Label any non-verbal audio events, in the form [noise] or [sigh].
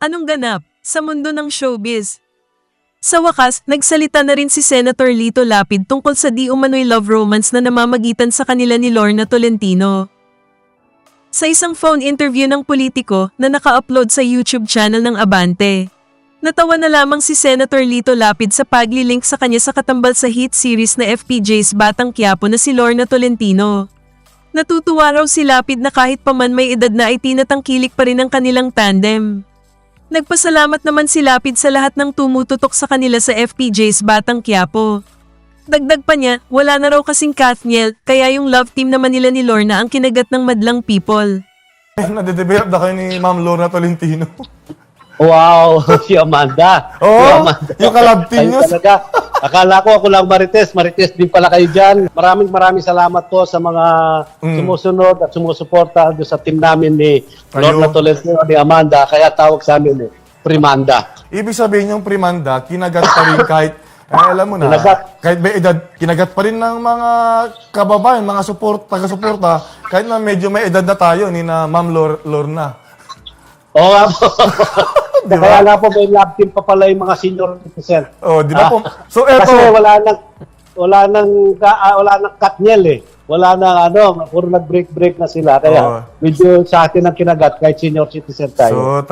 Anong ganap sa mundo ng showbiz? Sa wakas, nagsalita na rin si Senator Lito Lapid tungkol sa di umano'y love romance na namamagitan sa kanila ni Lorna Tolentino. Sa isang phone interview ng politiko na naka-upload sa YouTube channel ng Abante, natawa na lamang si Senator Lito Lapid sa paglilink sa kanya sa katambal sa hit series na FPJ's Batang Quiapo na si Lorna Tolentino. Natutuwa raw si Lapid na kahit pa man may edad na ay tinatangkilik pa rin ang kanilang tandem. Nagpasalamat naman si Lapid sa lahat ng tumututok sa kanila sa FPJ's Batang Quiapo. Dagdag pa niya, wala na raw kasing Kathniel, kaya yung love team naman nila ni Lorna ang kinagat ng madlang people. [laughs] Nade-develop na kayo ni Ma'am Lorna Tolentino. [laughs] Wow, [laughs] si Amanda. Oo, si Amanda. yung kalab team nyo. talaga. Akala ko ako lang Marites. Marites din pala kayo dyan. Maraming maraming salamat po sa mga Mm. sumusunod at sumusuporta sa team namin ni Lorna. Tolentino ni Amanda. Kaya tawag sa amin eh, Primanda. Ibig sabihin yung primanda, kinagat pa rin kahit, eh, alam mo na, Kinagat. kahit may edad, kinagat pa rin ng mga kababayan, mga support, taga-suporta, kahit na medyo may edad na tayo, ni na Ma'am Lor- Lorna. Oo nga po. [laughs] Di ba? Kaya nga po may love team pa pala yung mga senior citizen. Oh, di ba Ah. po? So, eto, Kasi wala nang wala nang ah, wala nang katnyel eh. Wala nang ano, puro nag-break-break na sila. Kaya Oo. medyo sa atin ang kinagat kahit senior citizen tayo. so,